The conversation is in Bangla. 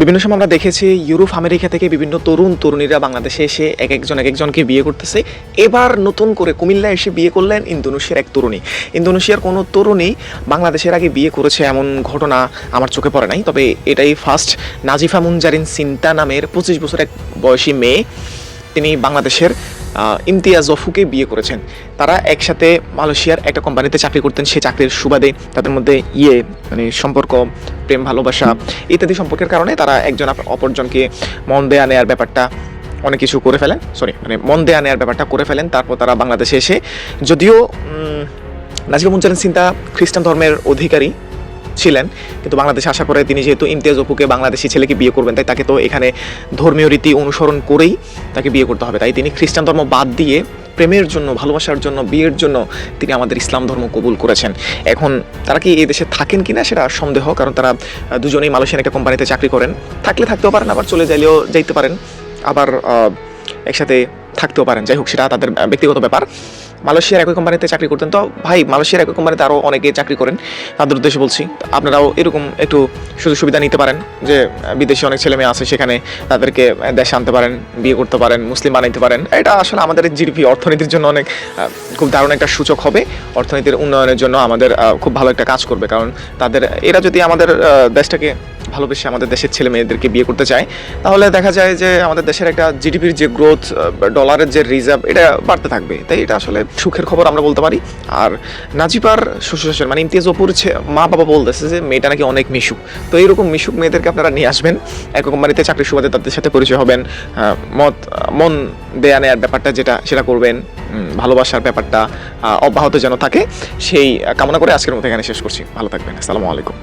বিভিন্ন সময় আমরা দেখেছি ইউরোপ, আমেরিকা থেকে বিভিন্ন তরুণ তরুণীরা বাংলাদেশে এসে এক একজন, এক একজনকে বিয়ে করতেছে। এবার নতুন করে কুমিল্লা এসে বিয়ে করলেন ইন্দোনেশিয়ার এক তরুণী। ইন্দোনেশিয়ার কোনো তরুণী বাংলাদেশের আগে বিয়ে করেছে এমন ঘটনা আমার চোখে পড়ে নাই। তবে এটাই ফার্স্ট নাজিফা মুনজারিন সিন্তা নামের পঁচিশ বছর এক বয়সী মেয়ে। তিনি বাংলাদেশের ইমতিয়াজ জফুকে বিয়ে করেছেন। তারা একসাথে মালয়েশিয়ার একটা কোম্পানিতে চাকরি করতেন সেই চাকরির সুবাদে তাদের মধ্যে ইয়ে মানে সম্পর্ক প্রেম ভালোবাসা ইত্যাদি সম্পর্কের কারণে তারা একজন অপরজনকে মন দেয়া নেয়ার ব্যাপারটা অনেক কিছু করে ফেলেন সরি মানে মন দেয়া নেয়ার ব্যাপারটা করে ফেলেন তারপর তারা বাংলাদেশে এসে যদিও উম, নাজিবা মুনজারিন সিন্তা খ্রিস্টান ধর্মের অধিকারী ছিলেন, কিন্তু বাংলাদেশে আসার পরে তিনি যেহেতু ইমতিয়াজ অপুকে বাংলাদেশি ছেলেকে বিয়ে করবেন, তাই তাকে তো এখানে ধর্মীয় রীতি অনুসরণ করেই তাকে বিয়ে করতে হবে। তাই তিনি খ্রিস্টান ধর্ম বাদ দিয়ে প্রেমের জন্য, ভালোবাসার জন্য, বিয়ের জন্য তিনি আমাদের ইসলাম ধর্ম কবুল করেছেন। এখন তারা কি এই দেশে থাকেন কি না সেটা সন্দেহ, কারণ তারা দুজনেই মালয়েশিয়ান একটা কোম্পানিতে চাকরি করেন। থাকলে থাকতেও পারেন, আবার চলে যাইলেও যাইতে পারেন। আবার একসাথে থাকতেও পারেন। যাই হোক, সেটা তাদের ব্যক্তিগত ব্যাপার। মালয়েশিয়ার একই কোম্পানিতে চাকরি করতেন তো, ভাই, মালয়েশিয়ার একই কোম্পানিতে আরও অনেকে চাকরি করেন। তাদের উদ্দেশ্যে বলছি আপনারাও এরকম একটু সুযোগ সুবিধা নিতে পারেন যে বিদেশি অনেক ছেলে মেয়ে আছে, সেখানে তাদেরকে দেশে আনতে পারেন, বিয়ে করতে পারেন, মুসলিম বানাইতে পারেন। এটা আসলে আমাদের জিডিপি অর্থনীতির জন্য অনেক খুব দারুণ একটা সূচক হবে। অর্থনীতির উন্নয়নের জন্য আমাদের খুব ভালো একটা কাজ করবে। কারণ তাদের, এরা যদি আমাদের দেশটাকে ভালোবেসে আমাদের দেশের ছেলে মেয়েদেরকে বিয়ে করতে চায়, তাহলে দেখা যায় যে আমাদের দেশের একটা জিডিপির যে গ্রোথ ডলারের যে রিজার্ভ এটা বাড়তে থাকবে। তাই এটা আসলে সুখের খবর আমরা বলতে পারি। আর নাজিপার শ্বশুর মানে ইমতিয়াজ অপুর মা বাবা বলতেছে যে মেয়েটা নাকি অনেক মিশুক। তো এইরকম মিশুক মেয়েদেরকে আপনারা নিয়ে আসবেন। এক কোম্পানিতে চাকরির সুবাদে তাদের সাথে পরিচয় হবেন। মত, মন দেয়া নেয়ার ব্যাপারটা যেটা, সেটা করবেন। ভালোবাসার ব্যাপারটা অব্যাহত যেন থাকে। সেই কামনা করে আজকের মতো এখানে শেষ করছি। ভালো থাকবেন। আসসালামু আলাইকুম।